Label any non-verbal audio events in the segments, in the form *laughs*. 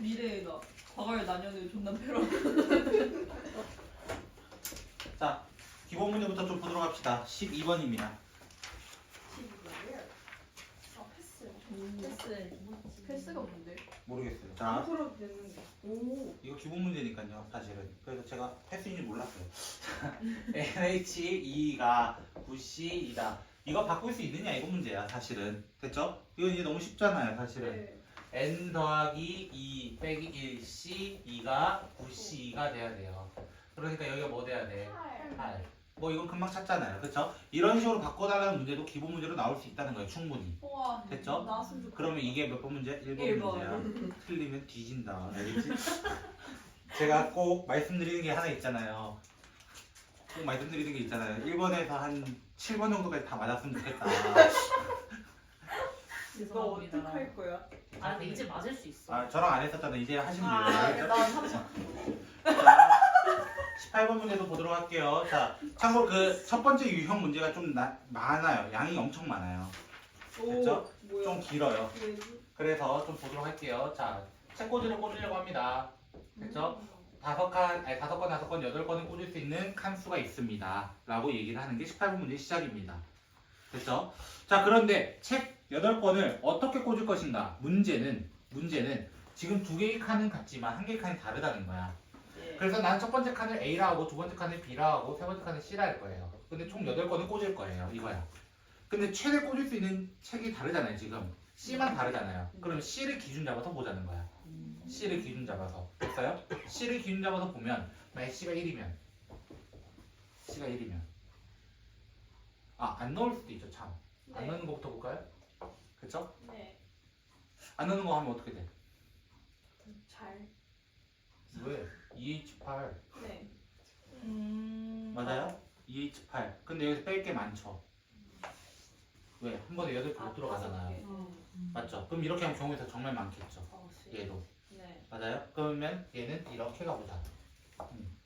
미래에다 과거를 나뉘어도 존나 패러. *laughs* 자, 기본 문제부터 좀 보도록 합시다. 12번입니다. 아 패스. 패스. 패스가 뭔데? 모르겠어요. 안 자, 풀어도 되는데. 오. 이거 기본 문제니까요, 사실은. 그래서 제가 패스인지 몰랐어요. *laughs* NH2가 9C이다. 이거 바꿀 수 있느냐 이거 문제야, 사실은. 됐죠? 이거 이제 너무 쉽잖아요, 사실은. 네. N 더하기 2 빼기 1c 2가 9c가 돼야 돼요. 그러니까 여기가 뭐 돼야 돼? 8. 뭐 이건 금방 찾잖아요. 그렇죠? 이런 식으로 바꿔달라는 문제도 기본 문제로 나올 수 있다는 거예요. 충분히. 우와. 됐죠? 나왔으면 좋겠다. 그러면 이게 몇 번 문제? 1번, 일 번. 문제야. 틀리면 뒤진다. 알겠지? 제가 꼭 말씀드리는 게 하나 있잖아요. 꼭 말씀드리는 게 있잖아요. 1번에서 한 7번 정도까지 다 맞았으면 좋겠다. *laughs* 너 죄송합니다. 어떡할 거야? 아 근데 이제 맞을 수 있어. 아, 저랑 안 했었잖아요. 이제 하시면 돼요. 아? 나 삼성. 자, 18번 문제도 보도록 할게요. 자, 참고로 그 첫 번째 유형 문제가 좀 나- 많아요. 양이 엄청 많아요. 됐죠? 오, 뭐야? 좀 길어요. 그래서 좀 보도록 할게요. 자, 책꽂이를 꽂으려고 합니다. 됐죠? 다섯 칸, 아니 다섯 건, 다섯 건, 여덟 건을 꽂을 수 있는 칸수가 있습니다. 라고 얘기를 하는 게 18번 문제 시작입니다. 됐죠? 자, 그런데 책 여덟 건을 어떻게 꽂을 것인가? 문제는, 문제는 지금 두 개의 칸은 같지만 한 개의 칸이 다르다는 거야. 예. 그래서 난 첫 번째 칸을 A라 하고 두 번째 칸을 B라 하고 세 번째 칸을 C라 할 거예요. 근데 총 8건을 꽂을 거예요. 이거야. 근데 최대 꽂을 수 있는 책이 다르잖아요, 지금. C만 다르잖아요. 그럼 C를 기준 잡아서 보자는 거야. C를 기준 잡아서. 됐어요? C를 기준 잡아서 보면 만약 C가 1이면 C가 1이면 아, 안 넣을 수도 있죠, 참. 안 네. 넣는 것부터 볼까요? 그쵸? 네. 안 넣는 거 하면 어떻게 돼? 잘. 왜? EH8 네. 음. 맞아요? EH8 근데 여기서 뺄 게 많죠 왜? 한 번에 8개 못 들어가잖아요 음. 맞죠? 그럼 이렇게 하면 경우가 정말 많겠죠 어, 씨. 얘도 네. 맞아요? 그러면 얘는 이렇게 가보자 음.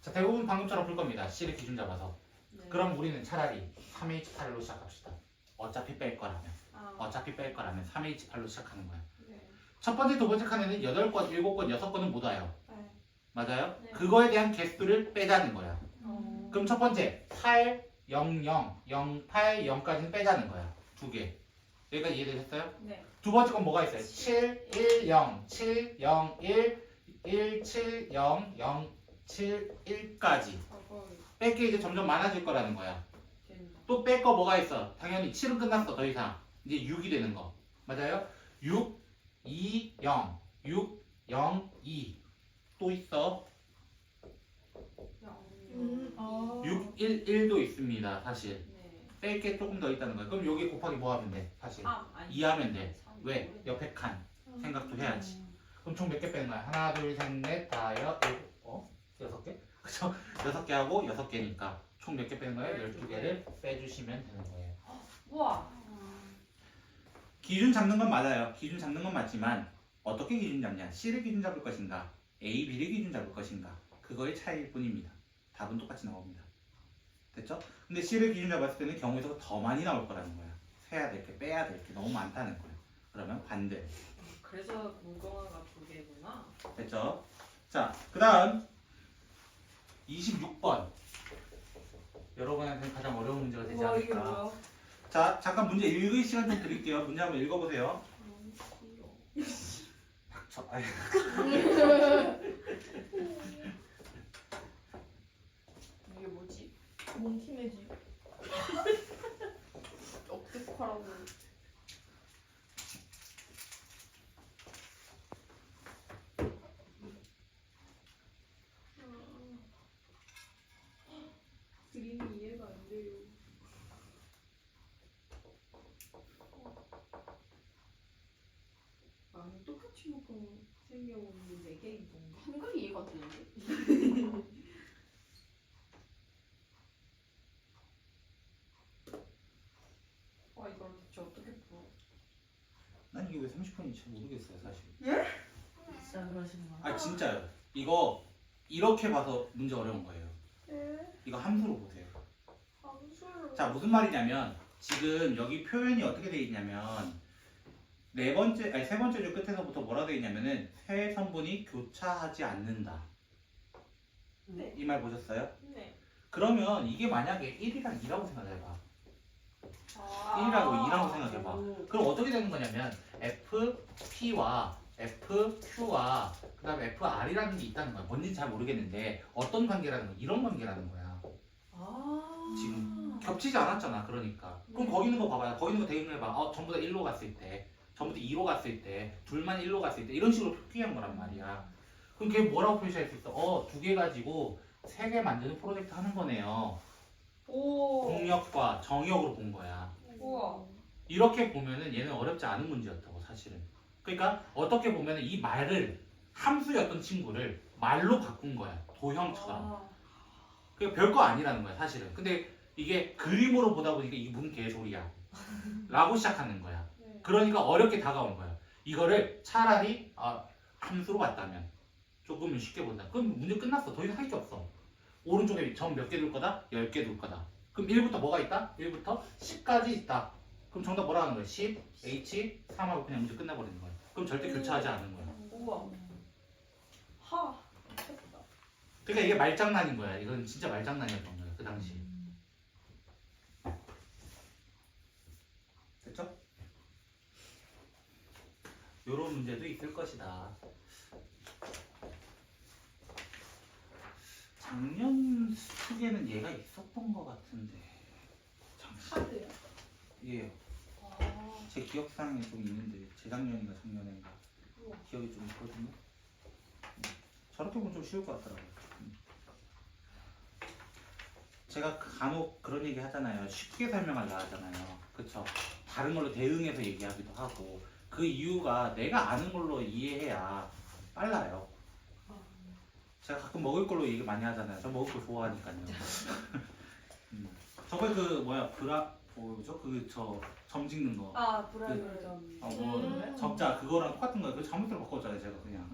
자 대부분 방금처럼 풀 겁니다 C를 기준 잡아서 네. 그럼 우리는 차라리 3H8로 시작합시다 어차피 뺄 거라면 아, 어차피 뺄 거라면 3H8로 시작하는 거야 네. 첫 번째 두 번째 칸에는 8건, 7건, 6건은 못 와요 네. 맞아요? 네. 그거에 대한 개수를 빼자는 거야 어. 그럼 첫 번째 8, 0, 0, 0, 8, 0까지는 빼자는 거야. 두 개. 여기까지 이해되셨어요? 네. 두 번째 건 뭐가 있어요? 7, 1, 0, 7, 0, 1, 1, 7, 0, 0, 7, 1까지. 과거 뺄게 이제 점점 많아질 거라는 거야. 또 뺄 거 뭐가 있어? 당연히 7은 끝났어. 더 이상. 이제 6이 되는 거. 맞아요? 6, 2, 0, 6, 0, 2. 또 있어. 음. 아. 6, 1, 1도 있습니다. 사실. 네. 뺄 게 조금 더 있다는 거야. 그럼 여기 곱하기 뭐 하면 돼? 사실. 아, 아니. 2 하면 돼. 삼, 왜? 옆에 칸 생각도 해야지. 그럼 총 몇 개 빼는 거야? 하나, 둘, 셋, 넷, 다, 여, 일곱, 어? 여섯 개? 그쵸? *laughs* 여섯 개 하고 여섯 개니까 총 몇개 빼는 거예요? 열두 개를 빼주시면 되는 거예요. 우와. 기준 잡는 건 맞아요. 기준 잡는 건 맞지만 어떻게 기준 잡냐? C를 기준 잡을 것인가? A, B를 기준 잡을 것인가? 그거의 차이일 뿐입니다. 답은 똑같이 나옵니다. 됐죠? 근데 C를 기준 잡았을 때는 경우에 서 더 많이 나올 거라는 거야. 세야 될 게, 빼야 될 게 너무 많다는 거야. 그러면 반대. 그래서 무거워가 두 개구나. 됐죠? 자, 그 다음 26번 여러분한테는 가장 어려운 문제가 되지 와 이게 않을까 뭐야? 자, 잠깐 문제 읽을 시간 좀 드릴게요 문제 한번 읽어보세요 너무 싫어. 닥쳐 아이, 이게 뭐지? 몽키매지. 억득하라고. *laughs* 그림이 이해가 안 돼요. 아니 똑같이 먹고 생겨오는데 네 개인 건가? 한글 이해가 되는데? *laughs* 아 이걸 대체 어떻게 풀어? 난 이게 왜 30분인지 잘 모르겠어요 사실 진짜 그러시는 거야? 아 진짜요 이거 이렇게 봐서 문제 어려운 거예요 이거 함수로 보세요 암술. 자 무슨 말이냐면 지금 여기 표현이 어떻게 돼 있냐면 네 번째 아니 세 번째 줄 끝에서부터 뭐라 되어 있냐면은 세 선분이 교차하지 않는다. 네. 이 말 보셨어요? 네. 그러면 이게 만약에 1이랑 2라고 생각해봐. 아. 1이라고 2라고 생각해봐. 오. 그럼 어떻게 되는 거냐면 FP와 FQ와 그 다음에 FR이라는 게 있다는 거야. 뭔지 잘 모르겠는데 어떤 관계라는 거 이런 관계라는 거야. 아. 지금 겹치지 않았잖아. 그러니까. 그럼 거기 있는 거 봐봐요. 거기 있는 거 대응을 해봐. 어, 전부 다 1로 갔을 때, 전부 다 2로 갔을 때, 둘만 1로 갔을 때 이런 식으로 표기한 거란 말이야. 그럼 걔 뭐라고 표시할 수 있어? 어, 두 개 가지고 세 개 만드는 프로젝트 하는 거네요. 오. 공역과 정역으로 본 거야. 우와. 이렇게 보면은 얘는 어렵지 않은 문제였다고 사실은. 그러니까 어떻게 보면은 이 말을 함수였던 친구를 말로 바꾼 거야. 도형처럼. 아. 그 별거 아니라는 거야 사실은. 근데 이게 그림으로 보다 보니까 이게 무슨 개소리야. *laughs* 라고 시작하는 거야. 네. 그러니까 어렵게 다가온 거야. 이거를 차라리 아, 함수로 봤다면 조금 쉽게 본다. 그럼 문제 끝났어. 더 이상 할 게 없어. 오른쪽에 점 몇 개 둘 거다? 10개 둘 거다. 그럼 1부터 뭐가 있다? 1부터 10까지 있다. 그럼 정답 뭐라 하는 거야? 10, H, 3하고 그냥 문제 끝나버리는 거야. 그럼 절대 교차하지 않는 거야. 우와. 하. 그러니까 이게 말장난인 거야. 이건 진짜 말장난이었던 거야. 그 당시. 됐죠? 요런 문제도 있을 것이다. 작년 수특에는 얘가 있었던 것 같은데. 잠시. 카드요. 예. 아. 제 기억상에 좀 있는데 재작년인가 작년인가 우와. 기억이 좀 있거든요. 음. 저렇게 보면 좀 쉬울 것 같더라고요. 음. 제가 간혹 그런 얘기 하잖아요. 쉽게 설명하려 하잖아요. 그쵸? 다른 걸로 대응해서 얘기하기도 하고 그 이유가 내가 아는 걸로 이해해야 빨라요. 제가 가끔 먹을 걸로 얘기 많이 하잖아요. 저 먹을 거 좋아하니까요. *laughs* 음. 저번에 그 뭐야 브라 뭐죠? 그 저 점 찍는 거. 아 브라이얼점. 어, 뭐 음. 적자 그거랑 똑같은 거예요. 그 잘못대로 바꿨잖아요. 제가 그냥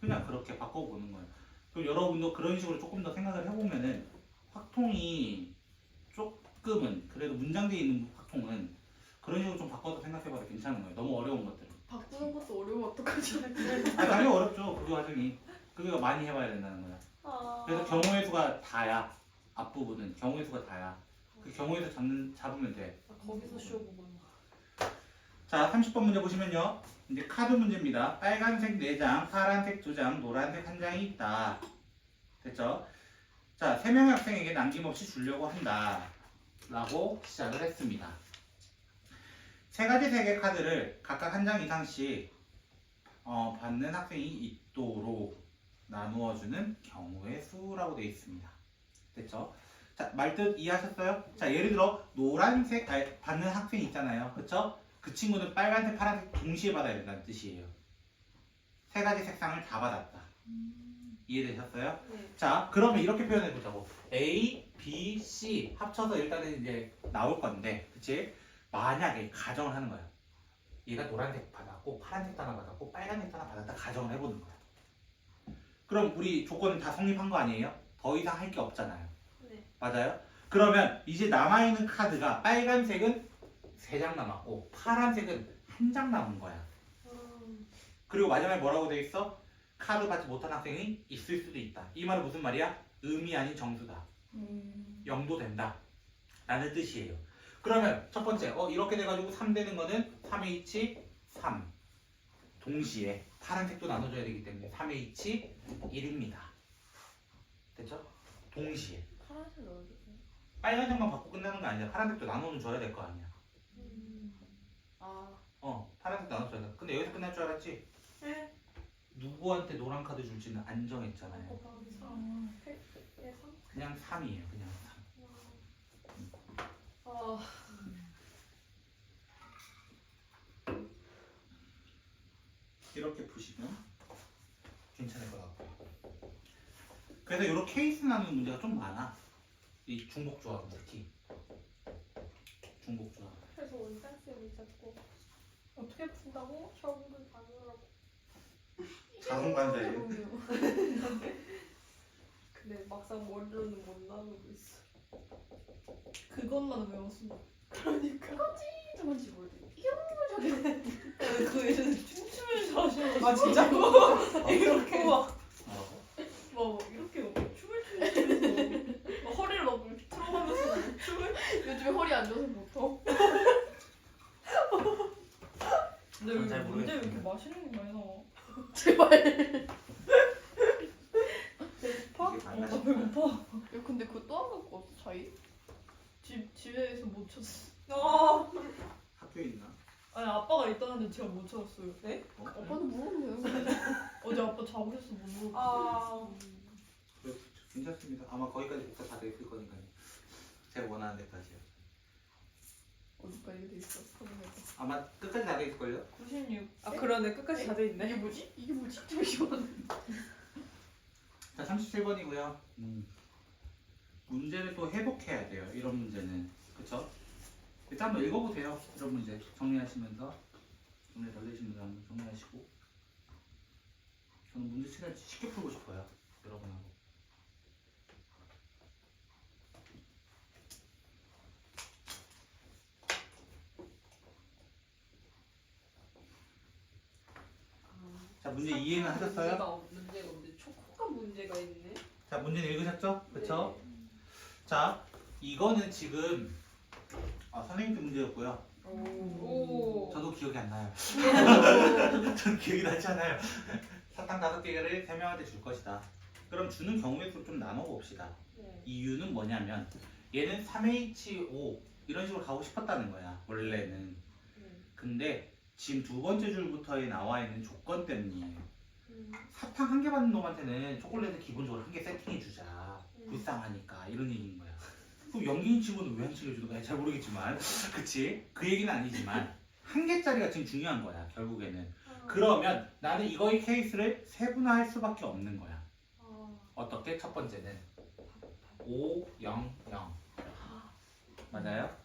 그냥 그렇게 바꿔보는 거예요. 그럼 여러분도 그런 식으로 조금 더 생각을 해보면은 확통이 조금은 그래도 문장되어 있는 확통은 그런 식으로 좀 바꿔서 생각해봐도 괜찮은 거예요. 너무 어려운 것들은. 바꾸는 것도 어려우면 어떡하지? *laughs* 아, 당연히 어렵죠. 그 과정이. 그거 많이 해봐야 된다는 거야. 아. 그래서 경우의 수가 다야. 앞부분은 경우의 수가 다야. 그 경우의 수 잡는, 잡으면 돼. 아, 거기서 쉬어 보구나. 자, 30번 문제 보시면요. 이제 카드 문제입니다. 빨간색 4장, 파란색 2장, 노란색 1장이 있다. 됐죠? 자, 3명의 학생에게 남김없이 주려고 한다. 라고 시작을 했습니다. 세 가지 색의 카드를 각각 한 장 이상씩 어, 받는 학생이 있도록 나누어주는 경우의 수라고 되어 있습니다. 됐죠? 자, 말뜻 이해하셨어요? 자, 예를 들어 노란색 아니, 받는 학생이 있잖아요. 그쵸? 그 친구는 빨간색, 파란색 동시에 받아야 된다는 뜻이에요. 세 가지 색상을 다 받았다. 이해되셨어요? 네. 자, 그러면 이렇게 표현해 보자고. A, B, C 합쳐서 일단은 이제 나올 건데, 그치? 만약에 가정을 하는 거야. 얘가 노란색 받았고, 파란색 하나 받았고, 빨간색 하나 받았다 가정을 해보는 거야. 그럼 우리 조건은 다 성립한 거 아니에요? 더 이상 할 게 없잖아요. 네. 맞아요? 그러면 이제 남아있는 카드가 빨간색은 3장 남았고, 파란색은 한 장 남은 거야. 음. 그리고 마지막에 뭐라고 돼 있어? 카드 받지 못한 학생이 있을 수도 있다. 이 말은 무슨 말이야? 의미 아닌 정수다. 음. 영도 된다. 라는 뜻이에요. 그러면 첫 번째, 어, 이렇게 돼가지고 3 되는 거는 3H 3. 동시에 파란색도 나눠줘야 되기 때문에 3H 1입니다. 됐죠? 동시에. 파란색 어디? 빨간색만 받고 끝나는 거 아니야. 파란색도 나눠는 줘야 될 거 아니야. 음. 아. 어, 파란색 나눠줘야 돼. 근데 여기서 끝날 줄 알았지? 네. 누구한테 노란 카드 줄지는 안 정했잖아요. 곱하기 3. 음. 네, 3. 그냥 3이에요. 그냥 3. 아. 이렇게 보시면 괜찮을 것 같고 그래서 이런 케이스 나누는 문제가 좀 많아 이 중복 조합 특히 중복 조합 그래서 원장쌤이 자꾸 어떻게 푼다고? 현금 단어라고. 자성관자예요 근데 막상 머리로는 못 나누고 있어. 그것만 외웠어. 그러니까. *laughs* 좀 하지 뭘 이렇게 그 예전에 춤추면서 하시는 아 진짜? *laughs* 이렇게 막? 막 이렇게 막 춤을 추면서 막 허리를 막 이렇게 틀어가면서 춤을 요즘에 허리 안 좋아서 못하 근데 그건 잘왜 근데 왜 이렇게. 맛있는 거 많이 나와? 제발 배고파? 이게 어, 나 배고파 야 근데 그거 또 안 갖고 왔어 자기? 집, 집에서 못 찾았어 어. 학교에 있나? 아니 아빠가 있다는데 제가 못 찾았어요 네? 어? 아빠는 물어보세요 어제 아빠 자고 있어서 못 물어봤어 아. 그래, 괜찮습니다. 아마 거기까지 복사 다 돼 있을 거니까요. 제가 원하는 데까지요. 어디까지 돼 있어? 그러면 아마 끝까지 다 돼 있을걸요? 96 아 그러네 끝까지 다 돼 이게 있네. 뭐지? 이게 뭐지? 잠시만 자, 37번이고요. 음. 문제를 또 회복해야 돼요. 이런 문제는. 그쵸? 일단 한번 읽어보세요. 이런 문제. 정리하시면서. 정리 덜 분들 한번 정리하시고. 저는 문제 최대한 쉽게 풀고 싶어요. 여러분하고. 자, 문제 이해는 하셨어요? 문제가 없- 문제가 없는데 초코가 문제가 있네. 자, 문제는 읽으셨죠? 그쵸? 자, 이거는 지금 아, 선생님께 문제였고요. 오. 저도 기억이 안 나요. 전 *laughs* 기억이 나지 않아요. 사탕 다섯 개를 세 명한테 줄 것이다. 그럼 주는 경우의 수를 좀 나눠 봅시다. 네. 이유는 뭐냐면 얘는 3H5 이런 식으로 가고 싶었다는 거야. 원래는. 네. 근데 지금 두 번째 줄부터에 나와 있는 조건 때문이에요. 음. 사탕 한 개 받는 놈한테는 초콜릿을 기본적으로 한 개 세팅해 주자. 음. 불쌍하니까 이런 얘기인 거야. 그럼 연기인 친구는 왜안 챙겨주는 거야? 잘 모르겠지만, 그치? 그 얘기는 아니지만 한 개짜리가 지금 중요한 거야. 결국에는. 아. 그러면 나는 이거의 케이스를 세분화할 수밖에 없는 거야. 아. 어떻게? 첫 번째는 5, 0, 0. 맞아요?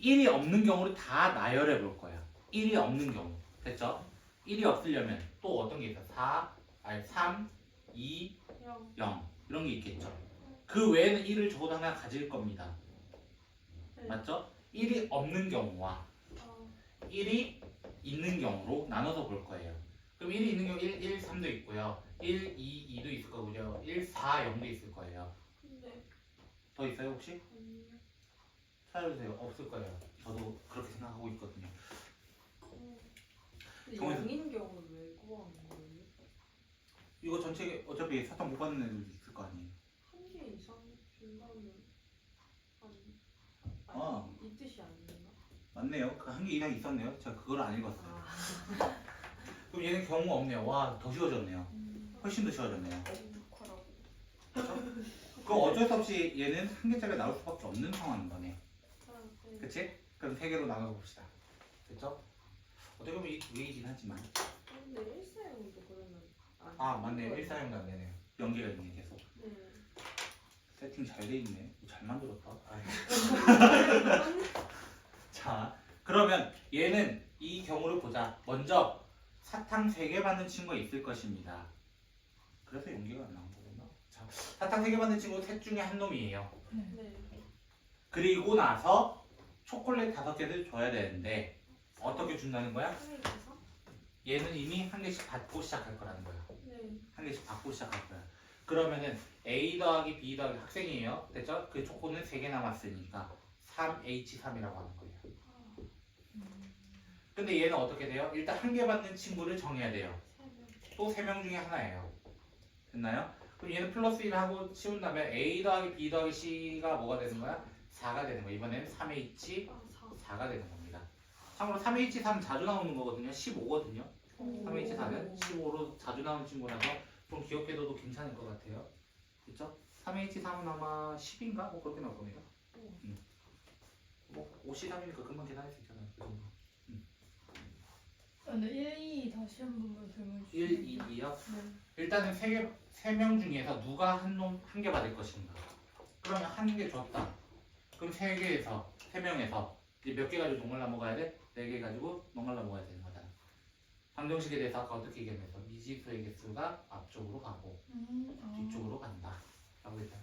1이 없는 경우를 다 나열해 볼 거야. 1이 없는 경우. 됐죠? 1이 없으려면 또 어떤 게 있어? 4, 아니 3, 2, 형. 0 이런 게 있겠죠. 그 외에는 1을 적어도 하나 가질 겁니다. 네. 맞죠? 1이 없는 경우와 아. 1이 있는 경우로 나눠서 볼 거예요. 그럼 1이 있는 경우 1, 1, 3도 있고요. 1, 2, 2도 있을 거고요. 1, 4, 0도 있을 거예요. 근데 더 있어요 혹시? 아니요. 찾아주세요. 없을 거예요. 저도 그렇게 생각하고 있거든요. 어. 근데 경우에서- 영인 경우는 왜 구하는 거예요? 이거 전체 어차피 사탕 못 받는 애들도 있을 거 아니에요. 아니. 아니 어. 이 뜻이 아닌가? 맞네요. 그 한 개 이상 있었네요. 제가 그걸 안 읽었어요. 아. *laughs* 그럼 얘는 경우가 없네요. 와, 더 쉬워졌네요. 음. 훨씬 더 쉬워졌네요. 행복하라고. 그럼 어쩔 수 없이 얘는 한 개짜리 나올 수밖에 없는 상황인 거네. 아, 네. 그치? 그럼 세 개로 나눠 봅시다. 됐죠? 어떻게 보면 이게 두 개이긴 하지만. 근데 일사형도 그러면 안 아, 맞네요. 거예요. 1사형도 안 되네요. 연계가 있네, 계속. 네. 세팅 잘 돼 있네. 잘 만들었다. 아이. *laughs* 자, 그러면 얘는 이 경우를 보자. 먼저 사탕 3개 받는 친구가 있을 것입니다. 그래서 연계가 안 나온 거구나. 자, 사탕 3개 받는 친구 셋 중에 한 놈이에요. 네. 그리고 나서 초콜릿 다섯 개를 줘야 되는데 어떻게 준다는 거야? 얘는 이미 한 개씩 받고 시작할 거라는 거야. 네. 한 개씩 받고 시작할 거야. 그러면은 A 더하기 B 더하기 학생이에요. 됐죠? 그 초코는 세개 남았으니까 3H3이라고 하는 거예요. 아, 근데 얘는 어떻게 돼요? 일단 한 개 받는 친구를 정해야 돼요. 세 명. 또세명 중에 하나예요. 됐나요? 그럼 얘는 플러스 1 하고 치운 다음에 A 더하기 B 더하기 C가 뭐가 되는 거야? 4가 되는 거야. 이번에는 3H 아, 사. 4가 되는 겁니다. 참고로 3H3 자주 나오는 거거든요. 15거든요. 오. 3H4는 15로 자주 나오는 친구라서 좀 기억해둬도 괜찮을 것 같아요. 그쵸? 3H3은 아마 10인가? 뭐 그렇게 나올 겁니다. 오. 음. 뭐 5C3이니까 금방 계산할 수 있잖아요. 그 정도. 근데 1, 2 다시 한 번만 설명해 주세요 1, 2, 2요? 네. 일단은 세 개, 세명 중에서 누가 한 놈, 한 개 받을 것인가. 그러면 한 개 줬다. 그럼 세 개에서, 세 명에서 이제 몇 개 가지고 농을 넘어가야 돼? 네 개 가지고 넘어가야 되는 거잖아. 방정식에 대해서 아까 어떻게 얘기했어? 미지수의 개수가 앞쪽으로 가고 음, 아. 뒤쪽으로 간다. 라고 했잖아.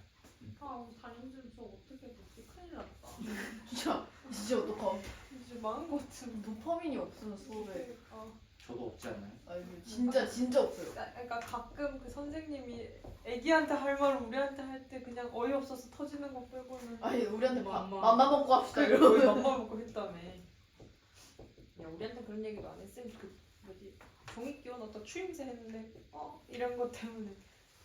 아 담임쌤 저 어떻게 됐지? 큰일 났다. *laughs* 진짜 진짜 어떡하 이제 망한 것 같은. 도파민이 없어서 수업에 아, 저도 없지 않나요? 아니 진짜 진짜 없어요 그러니까 가끔 그 선생님이 애기한테 할 말을 우리한테 할 때 그냥 어이없어서 터지는 거 빼고는 아니 우리한테 밥 맘마. 맘마 먹고 합시다 그러니까 거의 이러면 맘마 먹고 했다며. 야 우리한테 그런 얘기도 안 해. 쌤그 뭐지 종이 끼워 넣었다 추임새 했는데 어 이런 것 때문에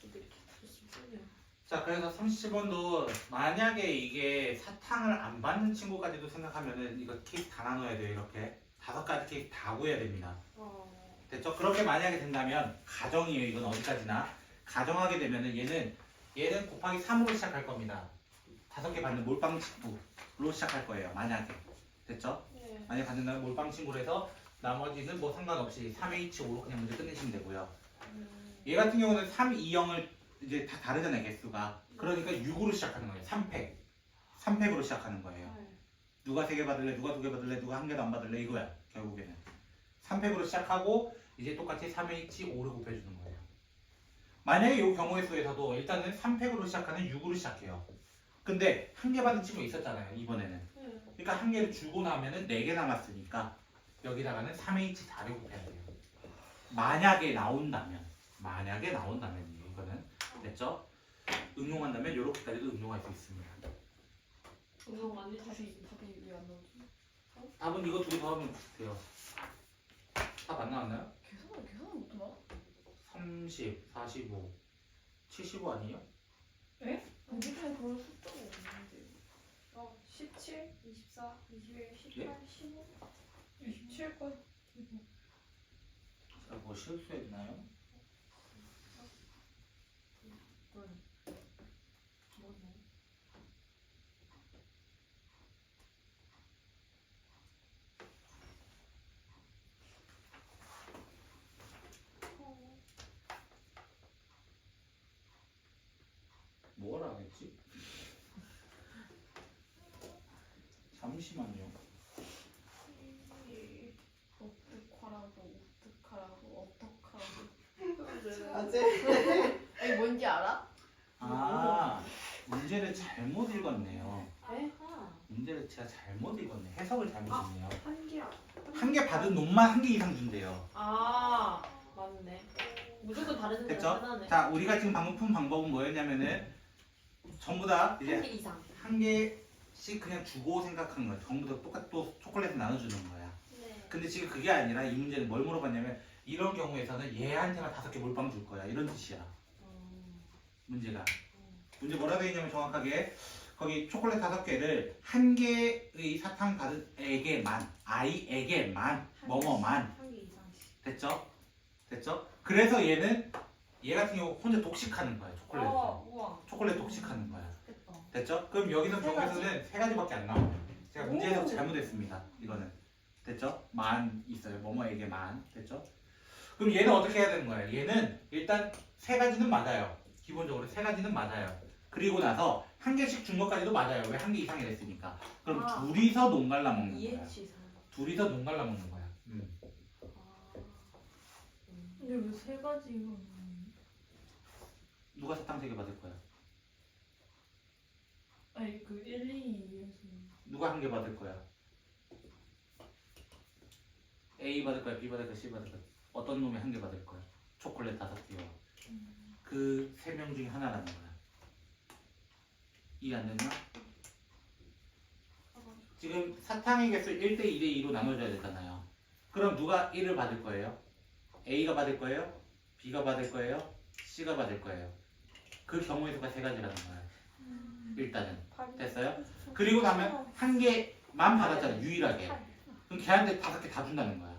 이렇게 터졌을 뿐이야. 자 그래서 30번도 만약에 이게 사탕을 안 받는 친구까지도 생각하면은 이거 케이스 다 나눠야 돼요 이렇게 다섯 가지 케이스 다 구해야 됩니다 어. 됐죠? 그렇게 만약에 된다면 가정이에요 이건 어디까지나 가정하게 되면은 얘는 얘는 곱하기 3으로 시작할 겁니다 다섯 개 받는 몰빵 친구로 시작할 거예요 만약에 됐죠? 네. 만약에 받는다면 몰빵 친구로 해서 나머지는 뭐 상관없이 3H5로 그냥 문제 끝내시면 되고요. 음. 얘 같은 경우는 3, 2, 0을 이제 다 다르잖아요 개수가. 그러니까 6으로 시작하는 거예요. 3팩. 3팩으로 시작하는 거예요. 네. 누가 3개 받을래? 누가 2개 받을래? 누가 한 개도 안 받을래? 이거야 결국에는. 3팩으로 시작하고 이제 똑같이 3H 5를 곱해주는 거예요. 만약에 이 경우의 수에서도 일단은 3팩으로 시작하는 6으로 시작해요. 근데 한 개 받은 친구 있었잖아요 이번에는. 네. 그러니까 한 개를 주고 나면은 4개 남았으니까 여기다가는 3H 4를 곱해야 돼요 만약에 나온다면 만약에 나온다면 이거는 됐죠? 응용한다면 이렇게 까지도 응용할 수 있습니다 응용 많이 답이 해주셨어요. 답이 왜 안 나오지? 답은 이거 두 개 더하면 돼요. 답 안 나왔나요? 계산을 계산을 못하나? 30, 45, 75 아니에요? 우리는 그런 숫자가 없는데 어, 17, 24, 21, 18, 예? 15. 27까지 자, 뭐 실수했나요? 안 했지? 잠시만요. 이- 어떡하라고 어떡하라고 어떡하라고 맞아. 아니 뭔지 알아? 아, 문제를 잘못 읽었네요. 네? 문제를 제가 잘못 읽었네. 해석을 잘못했네요. 한 개야. 한 개 받은 놈만 한 개 이상 준대요. 아 맞네. 무조건 다른 데가 됐죠? 하나네. 자, 우리가 지금 방금 푼 방법은 뭐였냐면은 전부 다한 이제 개 이상. 한 개씩 그냥 주고 생각하는 거야. 전부 다 똑같 또 초콜릿을 나눠주는 거야. 네. 근데 지금 그게 아니라 이 문제는 뭘 물어봤냐면 이런 경우에서는 얘 한테만 다섯 개 몰빵 줄 거야. 이런 뜻이야. 문제가. 문제 뭐라 돼 있냐면 정확하게 거기 초콜릿 다섯 개를 한 개의 사탕 받은 애게만 아이에게만 뭐뭐만. 됐죠? 됐죠? 그래서 얘는 얘 같은 경우 혼자 독식하는 거야 초콜릿을. 어. 초콜릿 독식하는 거야. 됐죠? 그럼 여기서? 경우에서는 세 가지밖에 안 나와요. 제가 문제 해석 오. 잘못했습니다. 이거는 됐죠? 만 있어요. 뭐뭐에게 만 됐죠? 그럼 얘는 어떻게 해야 되는 거예요? 얘는 일단 세 가지는 맞아요. 기본적으로 세 가지는 맞아요. 그리고 나서 한 개씩 준 것까지도 맞아요. 왜 한 개 이상이 됐으니까. 그럼 아. 둘이서 농 갈라 먹는 거야. 둘이서 농 갈라 먹는 거야. 음. 아. 음. 근데 왜 세 가지가 누가 사탕 세 개 받을 거야? 아니 그 1, 2, 2에서 누가 한 개 받을 거야? A 받을 거야, B 받을 거야, C 받을 거야. 어떤 놈이 한 개 받을 거야? 초콜릿 다섯 개요. 그세 명 중에 하나라는 거야. 이해 안 됐나? 지금 사탕의 개수 1대 2대 2로 나눠줘야 되잖아요. 그럼 누가 1을 받을 거예요? A가 받을 거예요? B가 받을 거예요? C가 받을 거예요. 그 경우의 수가 세 가지라는 거야. 일단은. 됐어요? 그리고 나면 한 개만 받았잖아 유일하게 그럼 걔한테 다섯 개 다 준다는 거야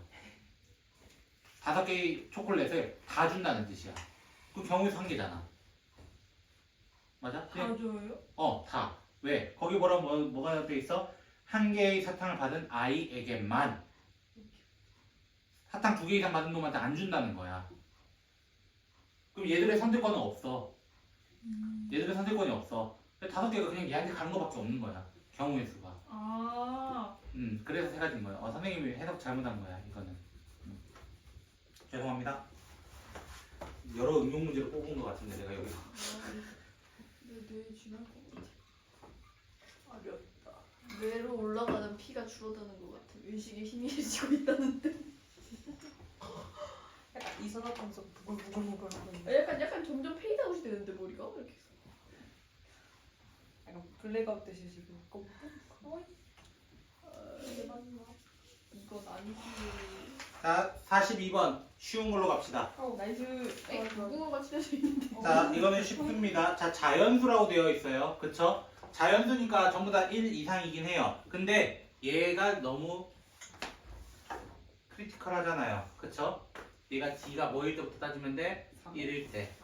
다섯 개의 초콜릿을 다 준다는 뜻이야 그 경우에서 한 개잖아 맞아? 다 줘요? 어 다 왜? 거기 뭐라 뭐, 뭐가 돼 있어? 한 개의 사탕을 받은 아이에게만 사탕 두 개 이상 받은 놈한테 안 준다는 거야 그럼 얘들의 선택권은 없어 얘들의 선택권이 없어 다섯 개가 그냥 얘한테 가는 거밖에 없는 거야 경우의 수가 아 음, 그래서 세 가지인 거예요. 어, 선생님이 해석 잘못한 거야, 이거는. 음. 죄송합니다. 여러 응용 문제를 뽑은 것 같은데, 내가 여기서. 내 뇌에 쥐날 것 같아. 어렵다. 뇌로 올라가는 피가 줄어드는 것 같아. 의식이 희미해지고 *laughs* 있다는데. 약간 이산화탄소 부글부글부글 하고 아. 약간 약간 점점 페이드아웃이 되는데 머리가 이렇게. 약간 블랙아웃 되시 지금. 꼭 아, 이게 맞나? 이건 아니지. 자 42번 쉬운 걸로 갑시다. 어 나이스. 에 무궁화가 칠해져 있는데. 자 이거는 쉽습니다. 자 자연수라고 되어 있어요. 그쵸? 자연수니까 전부 다 1 이상이긴 해요. 근데 얘가 너무 크리티컬 하잖아요. 그쵸? 얘가 D가 뭐일 때부터 따지면 돼? 1일 때.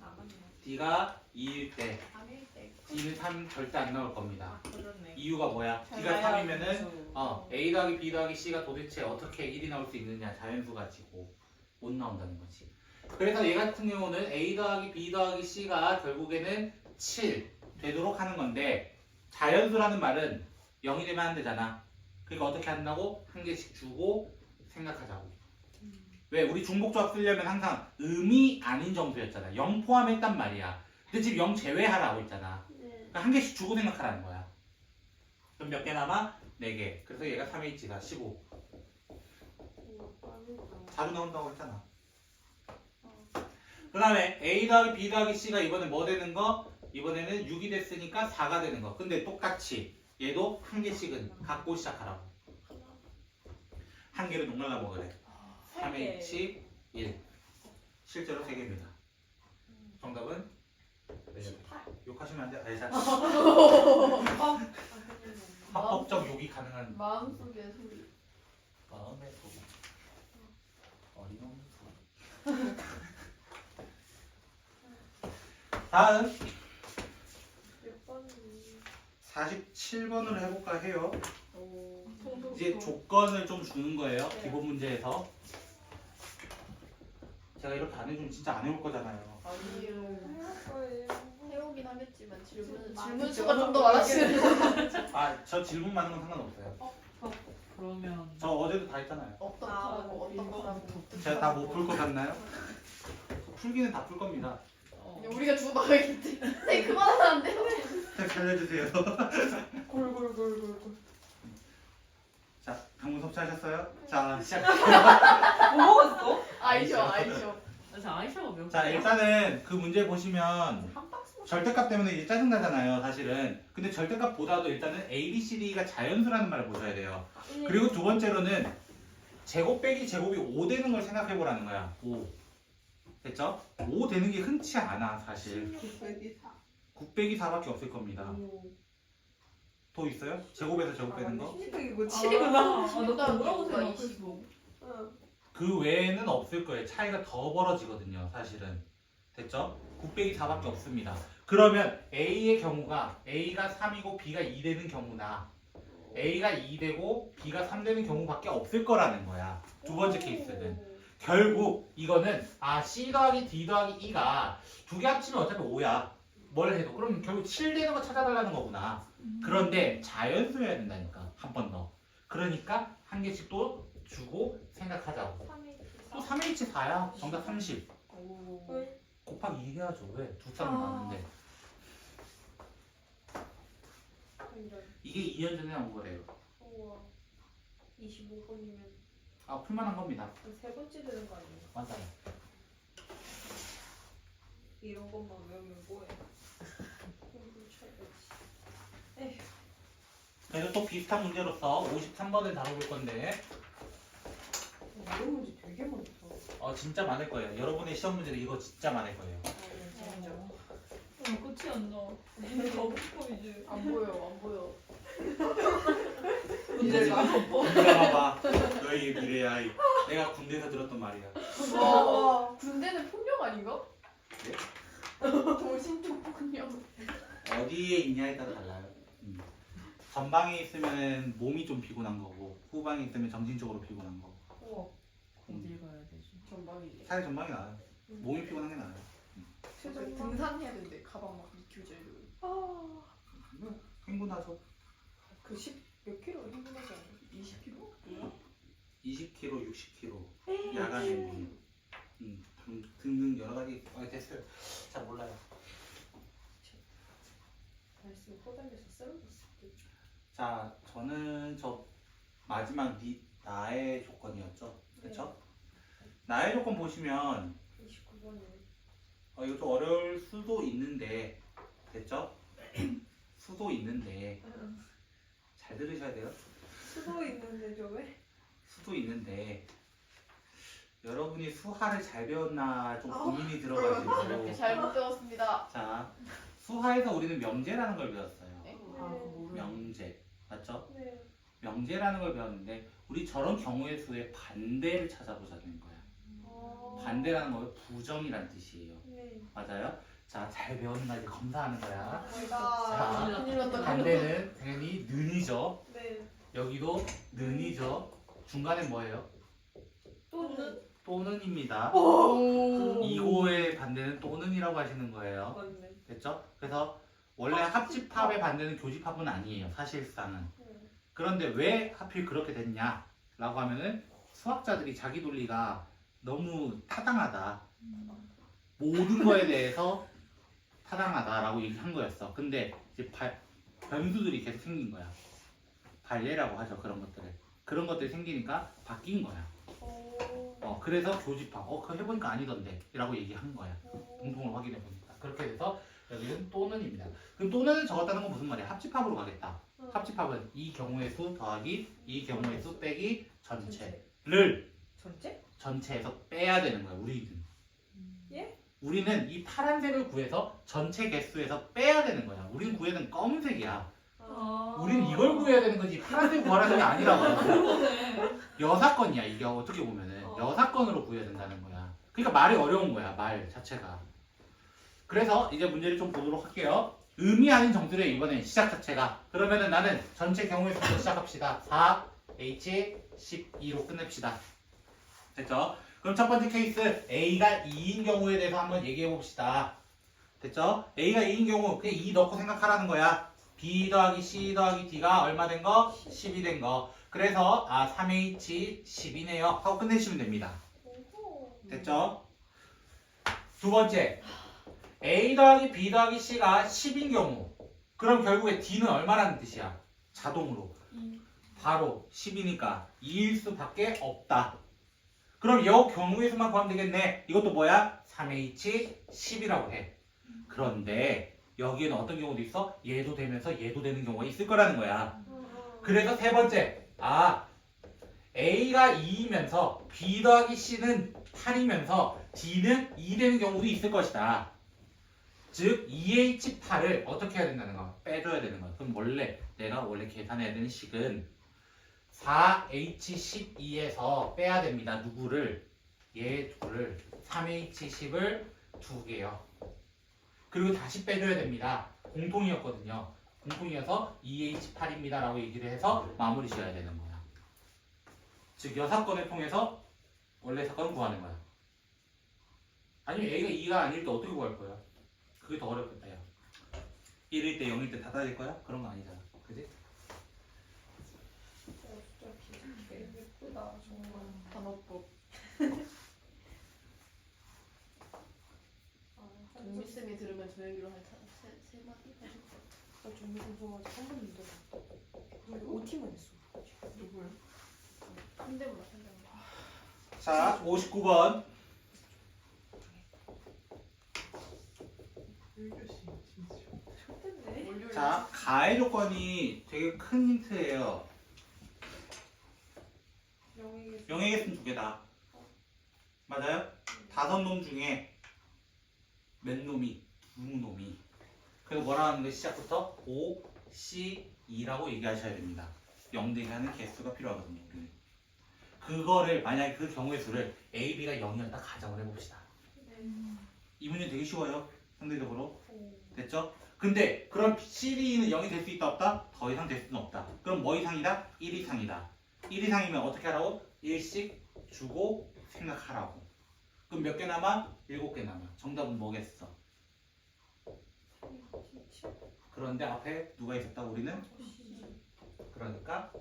아 맞네. D가 2일 때. 3일 때. D는 3 절대 안 나올 겁니다. 아 그렇네. 이유가 뭐야? D가 3이면은 어, A 더하기 B 더하기 C가 도대체 어떻게 1이 나올 수 있느냐 자연수 가지고 못 나온다는 거지. 그래서 얘 같은 경우는 A 더하기 B 더하기 C가 결국에는 7 되도록 하는 건데 자연수라는 말은 0이 되면 안 되잖아. 그러니까 어떻게 한다고? 한 개씩 주고 생각하자고. 왜? 우리 중복조합 쓰려면 항상 음이 아닌 정수였잖아. 0 포함했단 말이야. 근데 지금 0 제외하라고 있잖아. 그러니까 한 개씩 주고 생각하라는 거야. 그럼 몇 개 남아? 4개. 그래서 얘가 3H다. 15. 자주 나온다고 했잖아. 그 다음에 A 더하기 B 더하기 C가 이번에 뭐 되는 거? 이번에는 6이 됐으니까 4가 되는 거. 근데 똑같이 얘도 한 개씩은 갖고 시작하라고. 한 개를 농락나 먹으래. 3H 1. 실제로 3개입니다. 정답은? 네. 욕하시면 안 돼. 아니, 자, 합법적 욕이 가능한 마음속의 소리. 마음의 소리. 어림없는 소리. 다음 몇 번이? 47번으로 해볼까 해요. 오. 통통. 이제 조건을 좀 주는 거예요. 네. 기본 문제에서. 제가 이렇게 안 해주면 진짜 안 해올 거잖아요. 아니에요. 해오긴 하겠지만 질문 질문 수가 좀 더 많았으면 아, 저 질문 많은 건 상관없어요. 그러면 저 어제도 다 했잖아요. 어떡하고 어떡하고. 제가 다 못 풀 것 같나요? 풀기는 다 풀 겁니다. 어. 우리가 주고 나가겠지. 네 그만하면 살려주세요. 골골골골골. 자, 방문 섭취하셨어요? 자, 시작. 뭐 먹었어? 아이쇼 아 자 아이샤가 몇 자, 일단은 그 문제 보시면 한 박스. 절대값 때문에 이제 짜증 나잖아요, 사실은. 근데 절대값보다도 일단은 A, B, C, D가 자연수라는 말을 보셔야 돼요. 그리고 두 번째로는 제곱 빼기 제곱이 5 되는 걸 생각해 보라는 거야. 5. 됐죠? 5 되는 게 흔치 않아, 사실. 9 빼기 4밖에 없을 겁니다. 또 있어요? 제곱에서 제곱 빼는 거? 이거 아, 칠이구나. 아, 나 칠보다 뭐라고 생각했어? 25. 응. 그 외에는 없을 거예요. 차이가 더 벌어지거든요, 사실은. 됐죠? 9 빼기 4밖에 없습니다. 그러면 A의 경우가 A가 3이고 B가 2 되는 경우나 A가 2 되고 B가 3 되는 경우밖에 없을 거라는 거야. 두 번째 케이스는. 결국 이거는 아 C 더하기 D 더하기 E가 두 개 합치면 어차피 5야. 뭘 해도 그럼 결국 7 되는 거 찾아달라는 거구나. 그런데 자연수여야 된다니까 한 번 더. 그러니까 한 개씩 또 주고 생각하자고. 또 3H4야. 정답 30. 왜? 곱하기 2 해야죠. 왜? 두 사람 아. 나는데. 이게 2년 전에 나온 거래요. 우와. 25번이면 아 풀만한 겁니다. 세 번째 되는 거 아니에요? 맞아요. 이런 것만 외우면 뭐해? 공부 쳐야지. 그래서 또 비슷한 문제로서 53번을 다뤄볼 건데 이런 문제 되게 많다. 어 진짜 많을 거예요. 여러분의 시험 문제는 이거 진짜 많을 거예요. 진짜. 어, 끝이 안 나. 가고 싶어 이제. 안 보여 안 보여. *laughs* 이제 가. 들어봐봐. 너의 미래야. 이. 내가 군대에서 들었던 말이야. 와 군대는 폭력 아닌가? 네? 정신적 폭력. 어디에 있냐에 따라 달라요. 음. 전방에 있으면 몸이 좀 피곤한 거고 후방에 있으면 정신적으로 피곤한 거. 우와. 어딜 가야 되지? 전방이지. 차라리 전방이 나아요. 몸이 피곤한 게 나아요. 최근 등산해야 된대. 가방 막 미큐제 이러고. 아. 행군하죠. 그10몇 킬로 힘들지 않아요? 20kg? 20kg, 60kg 야간에 음, 등- 등등 여러 가지 아, 됐어요. 잘 몰라요. 지금 포장돼서 썰어봤을 때. 자, 저는 저 마지막 니, 나의 조건이었죠. 그렇죠? 나의 조건 보시면 29번이네. 어, 좀 어려울 수도 있는데 됐죠? *clears throat* 수도 있는데 잘 들으셔야 돼요. 수도 있는데 저 왜? 수도 있는데 여러분이 수화를 잘 배웠나 좀 아우, 고민이 *laughs* 이렇게 들어가지고 잘못 배웠습니다. 자 수화에서 우리는 명제라는 걸 배웠어요. 네? 아, 그거 모르겠네. 명제 맞죠? 네. 명제라는 걸 배웠는데 우리 저런 경우의 수의 반대를 찾아보자는 거야. 어. 반대라는 건 부정이란 뜻이에요. 네. 맞아요? 자 잘 배웠나 이제 검사하는 거야. 감사합니다. 자, 큰일 났다. 반대는 당연히 는이죠. 네. 여기도 는이죠. 중간에 뭐예요? 또는 또는입니다. 오. 이고의 반대는 또는이라고 하시는 거예요. 맞네. 됐죠? 그래서 원래 합집합의 반대는 교집합은 아니에요. 사실상은. 네. 그런데 왜 하필 그렇게 됐냐라고 하면은 수학자들이 자기 논리가 너무 타당하다. 모든 거에 대해서 타당하다라고 얘기한 거였어. 근데 이제 발- 변수들이 계속 생긴 거야. 발례라고 하죠. 그런 것들을. 그런 것들이 생기니까 바뀐 거야. 어. 어, 그래서 교집합. 어, 그거 해보니까 아니던데. 라고 얘기한 거야. 공통을 확인해 보니까. 그렇게 돼서 여기는 또는입니다. 그럼 또는을 적었다는 건 무슨 말이야? 합집합으로 가겠다. 어. 합집합은 이 경우의 수 더하기 이 경우의 수 빼기 전체를 전체? 전체에서 빼야 되는 거야. 우리는. 예? 우리는 이 파란색을 구해서 전체 개수에서 빼야 되는 거야. 우리는 구해야 되는 검은색이야. 아. 우리는 이걸 구해야 되는 거지. 파란색 구하라는 게 아니라고. 여사건이야 이게 어떻게 보면은 어. 여사건으로 구해야 된다는 거야. 그러니까 말이 어려운 거야 말 자체가. 그래서 이제 문제를 좀 보도록 할게요. 의미하는 정수래 이번엔 시작 자체가. 그러면은 나는 전체 경우의 수부터 시작합시다. 4 H 12로 끝냅시다. 됐죠? 그럼 첫 번째 케이스 A가 2인 경우에 대해서 한번 얘기해 봅시다. 됐죠? A가 2인 경우 그냥 2 넣고 생각하라는 거야. B 더하기 C 더하기 D가 얼마 된 거? 10이 된 거. 그래서 아 3H 10이네요 하고 끝내시면 됩니다. 됐죠? 두 번째 A 더하기 B 더하기 C가 10인 경우 그럼 결국에 D는 얼마라는 뜻이야? 자동으로 바로 10이니까 2일 수밖에 없다. 그럼 여 경우의 수만 구하면 되겠네. 이것도 뭐야? 3H 10이라고 해. 그런데 여기에는 어떤 경우도 있어? 얘도 되면서 얘도 되는 경우가 있을 거라는 거야. 어. 그래서 세 번째, 아 A가 2이면서 B 더하기 C는 8이면서 D는 2 되는 경우도 있을 것이다. 즉 2H8을 어떻게 해야 된다는 거? 빼줘야 되는 거야. 그럼 원래 내가 원래 계산해야 되는 식은 4H12에서 빼야 됩니다. 누구를? 얘 둘을 3H10을 두 개요. 그리고 다시 빼줘야 됩니다. 공통이었거든요. 공통이어서 2H8입니다. 라고 얘기를 해서 마무리 지어야 되는 거야. 즉, 여사건을 통해서 원래 사건을 구하는 거야. 아니면 A가 2가 아닐 때 어떻게 구할 거야? 그게 더 어렵겠다, 야. 1일 때 0일 때 다 따질 거야? 그런 거 아니잖아. 그지? 어, 진짜 기- 예쁘다 정말. 단어법. 아, 정미 쌤이 들으면 저 얘기로 할세세 마디 하실 것 같아. 나 정말 무서워가지고 한 번도 못 들었다. 근데 OT만 했어. 누구요? 한대보다 한대보다. 자, 59번. 좋겠네. 월요일. 자, 가해 조건이 되게 큰 힌트예요. 영의 개수는 두 개다. 맞아요? 다섯 놈 중에 몇 놈이? 두 놈이. 그리고 뭐라 하는 게 시작부터 O, C, E라고 얘기하셔야 됩니다. 0 되게 하는 개수가 필요하거든요. 우리는. 그거를 만약에 그 경우의 수를 A, B가 0이었다 가정을 해봅시다. 이 문제 되게 쉬워요. 상대적으로. 됐죠? 근데 그럼 C, D는 0이 될 수 있다 없다? 더 이상 될 수는 없다. 그럼 뭐 이상이다? 1 이상이다. 1 이상이면 어떻게 하라고? 1씩 주고 생각하라고. 그럼 몇 개 남아? 7개 남아. 정답은 뭐겠어? 그런데 앞에 누가 있었다 우리는? 그러니까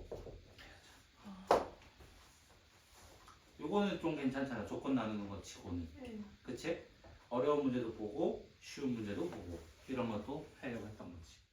요거는 좀 괜찮잖아. 조건 나누는 거 치고는. 그치? 어려운 문제도 보고 쉬운 문제도 보고 이런 것도 하려고 했던 거지.